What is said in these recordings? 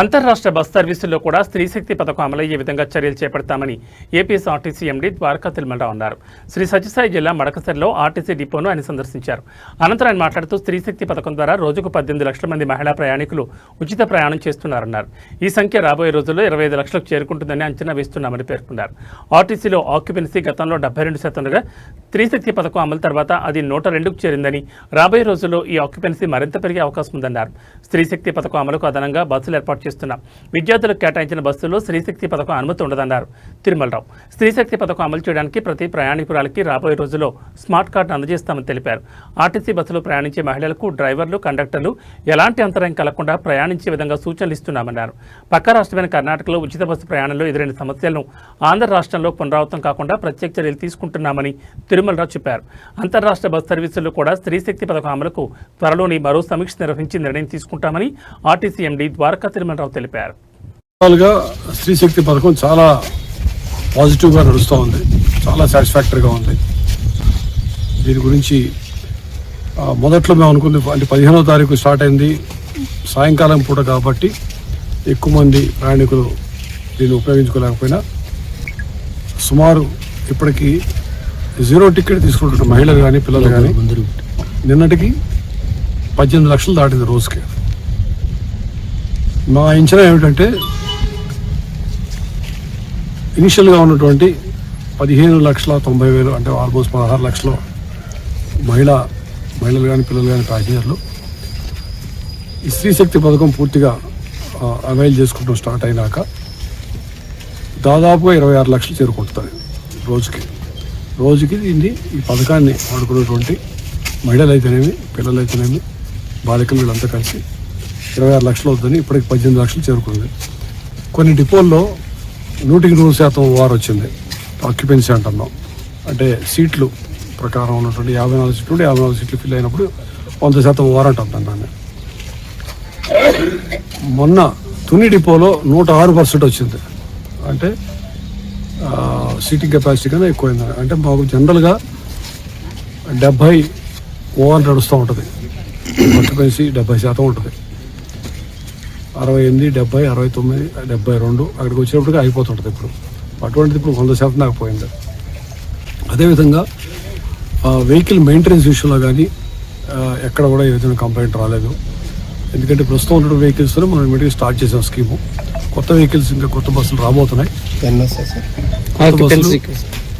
అంతర్రాష్ట్ర బస్ సర్వీసుల్లో కూడా స్త్రీ శక్తి పథకం అమలయ్యే విధంగా చర్యలు చేపడతామని APSRTC MD MD Dwaraka Tirumala Rao అన్నారు. శ్రీ సత్యసాయి జిల్లా మడకసరిలో ఆర్టీసీ డిపోను ఆయన సందర్శించారు. అనంతరం ఆయన మాట్లాడుతూ స్త్రీశక్తి పథకం ద్వారా రోజుకు పద్దెనిమిది లక్షల మంది మహిళా ప్రయాణికులు ఉచిత ప్రయాణం చేస్తున్నారన్నారు. ఈ సంఖ్య రాబోయే రోజుల్లో ఇరవై ఐదు లక్షలకు చేరుకుంటుందని అంచనా వేస్తున్నామని పేర్కొన్నారు. ఆర్టీసీలో ఆక్యుపెన్సీ గతంలో డెబ్బై రెండు శాతంగా స్త్రీశక్తి పథకం అమలు తర్వాత అది నూట రెండుకు చేరిందని రాబోయే రోజుల్లో ఈ ఆక్యుపెన్సీ మరింత పెరిగే అవకాశం ఉందన్నారు. స్త్రీశక్తి పథకం అమలుకు అదనంగా బస్సులు ఏర్పాటు చేస్తున్నాం విద్యార్థులకు కేటాయించిన బస్సుల్లో స్త్రీ శక్తి పథకం అనుమతి ఉండదన్నారు. తిరుమలరావు స్త్రీశక్తి పథకం అమలు చేయడానికి ప్రతి ప్రయాణికురాలకి రాబోయే రోజుల్లో స్మార్ట్ కార్డు అందజేస్తామని తెలిపారు. ఆర్టీసీ బస్సులో ప్రయాణించే మహిళలకు డ్రైవర్లు కండక్టర్లు ఎలాంటి అంతరాయం కలగకుండా ప్రయాణించే విధంగా సూచనలు ఇస్తున్నామన్నారు. పక్క రాష్ట్రమైన కర్ణాటకలో ఉచిత బస్సు ప్రయాణంలో ఎదురైన సమస్యలను ఆంధ్ర రాష్ట్రంలో పునరావృతం కాకుండా ప్రత్యేక చర్యలు తీసుకుంటున్నామని తిరుమలరావు చెప్పారు. అంతర్రాష్ట్ర బస్ సర్వీసుల్లో కూడా స్త్రీశక్తి పథకం అమలుకు త్వరలోని మరో సమీక్ష నిర్వహించి నిర్ణయం తీసుకుంటామని ఆర్టీసీ ఎండీ ద్వారకా తిరుమలరావు తెలిపారు. ఓవరాల్గా స్త్రీ శక్తి పథకం చాలా పాజిటివ్గా నడుస్తూ ఉంది. చాలా సాటిస్ఫాక్టరీగా ఉంది. దీని గురించి మొదట్లో మేము అనుకుంది అంటే పదిహేనవ తారీఖు స్టార్ట్ అయింది. సాయంకాలం పూట కాబట్టి ఎక్కువ మంది ప్రయాణికులు దీన్ని ఉపయోగించుకోలేకపోయినా సుమారు ఇప్పటికీ జీరో టికెట్ తీసుకుంటున్న మహిళలు కానీ పిల్లలు కానీ నిన్నటికి పద్దెనిమిది లక్షలు దాటింది రోజుకి. మా అంచనా ఏమిటంటే ఇనిషియల్గా ఉన్నటువంటి పదిహేను లక్షల తొంభై వేలు అంటే ఆల్మోస్ట్ పదహారు లక్షలు మహిళ మహిళలు కానీ పిల్లలు కానీ ప్యాసింజర్లు ఈ స్త్రీ శక్తి పథకం పూర్తిగా అవైల్ చేసుకుంటూ స్టార్ట్ అయినాక దాదాపుగా ఇరవై ఆరు లక్షలు చేరుకుంటుంది రోజుకి. రోజుకి దీన్ని ఈ పథకాన్ని వాడుకున్నటువంటి మహిళలు అయితేనేమి పిల్లలు అయితేనేమి బాలికలు వీళ్ళంతా కలిసి ఇరవై ఆరు లక్షలు అవుతుంది ఇప్పటికి పద్దెనిమిది లక్షలు చేరుకుంది. కొన్ని డిపోల్లో నూటికి నూరు శాతం ఓఆర్ వచ్చింది. ఆక్యుపెన్సీ అంటున్నాం. అంటే సీట్లు ప్రకారం ఉన్నటువంటి యాభై నాలుగు సీట్లు యాభై నాలుగు సీట్లు ఫిల్ అయినప్పుడు వంద శాతం వారంట్ అంటున్నాను దాన్ని మొన్న తుని డిపోలో నూట ఆరు పర్సెంట్ వచ్చింది. అంటే సీటింగ్ కెపాసిటీ కన్నా ఎక్కువైంది. అంటే మాకు జనరల్గా డెబ్భై ఓవర్ నడుస్తూ ఉంటుంది. ఆక్యుపెన్సీ డెబ్బై శాతం ఉంటుంది. అరవై ఎనిమిది డెబ్బై అరవై తొమ్మిది డెబ్బై రెండు అక్కడికి వచ్చినప్పటికీ అయిపోతుంటుంది ఇప్పుడు. అటువంటిది ఇప్పుడు వంద శాతం దాకా పోయింది. అదేవిధంగా వెహికల్ మెయింటెనెన్స్ విషయంలో కానీ ఎక్కడ కూడా ఏ విధంగా కంప్లైంట్ రాలేదు. ఎందుకంటే ప్రస్తుతం ఉన్న వెహికల్స్తో మనం ఇమీడియట్గా స్టార్ట్ చేసాం స్కీము. కొత్త వెహికల్స్ ఇంకా కొత్త బస్సులు రాబోతున్నాయి. కొత్త బస్సులు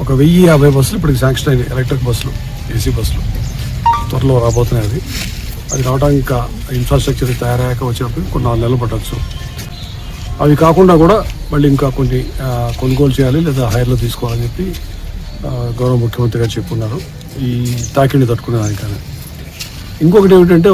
ఒక వెయ్యి యాభై బస్సులు ఇప్పటికి శాంక్షన్ అయినాయి ఎలక్ట్రిక్ బస్సులు ఏసీ బస్సులు. త్వరలో రాబోతున్నాయి అది అది రావడానికి ఇంకా ఇన్ఫ్రాస్ట్రక్చర్ తయారయ్యాక వచ్చేటప్పుడు కొన్ని నాలుగు నెలలు పట్టచ్చు. అవి కాకుండా కూడా మళ్ళీ ఇంకా కొన్ని కొనుగోలు చేయాలి లేదా హైర్లో తీసుకోవాలని చెప్పి గౌరవ ముఖ్యమంత్రి గారు చెప్పున్నారు. ఈ తాకిడిని తట్టుకునే దానికనే. ఇంకొకటి ఏమిటంటే